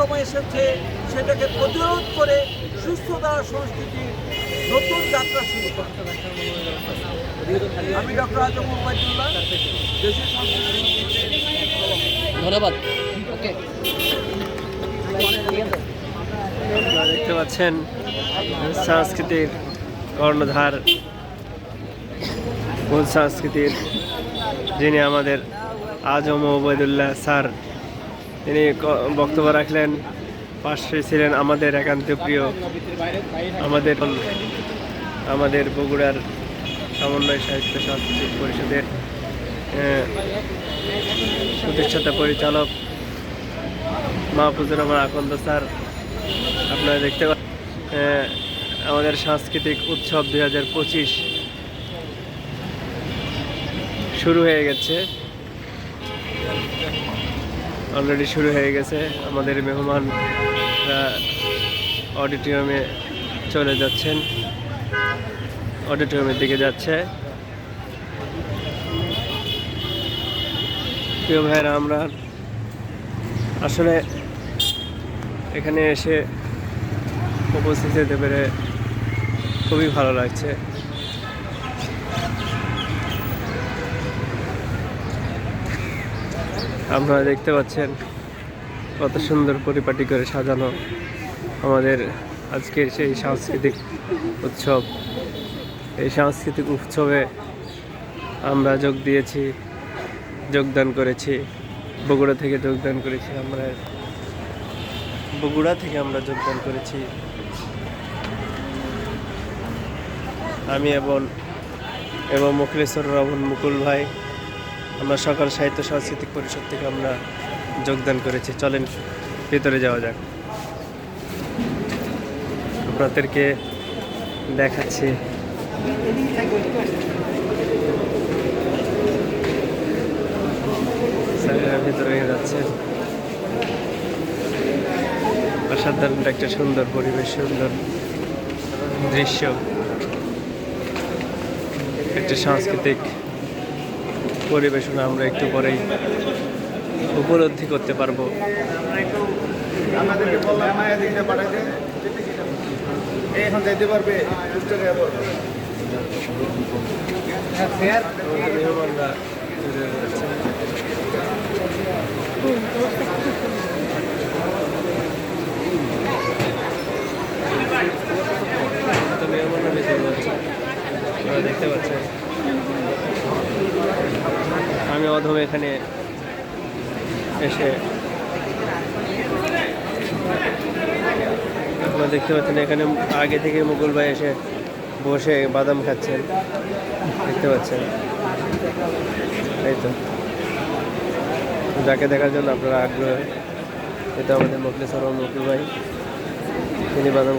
সময় এসেছে সেটাকে প্রতিরোধ করে সুস্থতা সংস্কৃতির নতুন যাত্রা শুরু করতে আমি ডক্টর আজম উপায়দুল্লাহ দেশের সংস্কৃতি ধন্যবাদ। ওকে আপনারা দেখতে পাচ্ছেন সংস্কৃতির কর্ণধার মূল সংস্কৃতির যিনি আমাদের আজম ওবায়দুল্লাহ স্যার তিনি বক্তব্য রাখলেন, পাশে ছিলেন আমাদের একান্ত প্রিয়, আমাদের আমাদের বগুড়ার সমন্বয় সাহিত্য সাংস্কৃতিক পরিষদের প্রতিষ্ঠাতা পরিচালক মাহফুজুর রহমান আকন্দ স্যার, আপনারা দেখতে আমাদের সাংস্কৃতিক উৎসব দুই হাজার পঁচিশ শুরু হয়ে গেছে। অলরেডি শুরু হয়ে গেছে। আমাদের মেহমানরা অডিটোরিয়ামে চলে যাচ্ছেন। অডিটোরিয়ামের দিকে যাচ্ছে। প্রিয় ভাইরা আমরা আসলে এখানে এসে উপস্থিত হতে পেরে খুবই ভালো লাগছে। আপনারা দেখতে পাচ্ছেন কত সুন্দর পরিপাটি করে সাজানো আমাদের আজকের সেই সাংস্কৃতিক উৎসব। এই সাংস্কৃতিক উৎসবে আমরা যোগ দিয়েছি, যোগদান করেছি, বগুড়া থেকে যোগদান করেছি আমরা। বগুড়া থেকে আমরা যোগদান করেছি। আমি এবং এবং মুখলেশ্বর রমন মুকুল ভাই আমরা সকাল সাহিত্য, সাংস্কৃতিক পরিষদ থেকে আমরা যোগদান করেছি। চলেন, ভিতরে যাওয়া যাক। আপনাদেরকে দেখাচ্ছি। ভিতরে যাচ্ছে। অসাধারণ একটা সুন্দর পরিবেশ, সুন্দর দৃশ্য। একটা সাংস্কৃতিক পরিবেশনা আমরা একটু পরেই উপলব্ধি করতে পারব। এখন পারবে উচ্চ গায়ে পড়বে। আমাদের মেহমানরা ঘুরে বেড়াচ্ছে। তো মেহমানরা ভেতরে যাচ্ছে। আপনারা দেখতে পাচ্ছেন আমি অধম এখানে এসে আপনারা দেখতে পাচ্ছেন, এখানে আগে থেকে মুকুল ভাই এসে বসে বাদাম খাচ্ছেন। দেখতে পাচ্ছেন? এই তো। যাকে দেখার জন্য আপনারা আগ্রহ। এটা আমাদের মুখলেশ্বর মুকুল ভাই। তিনি বাদাম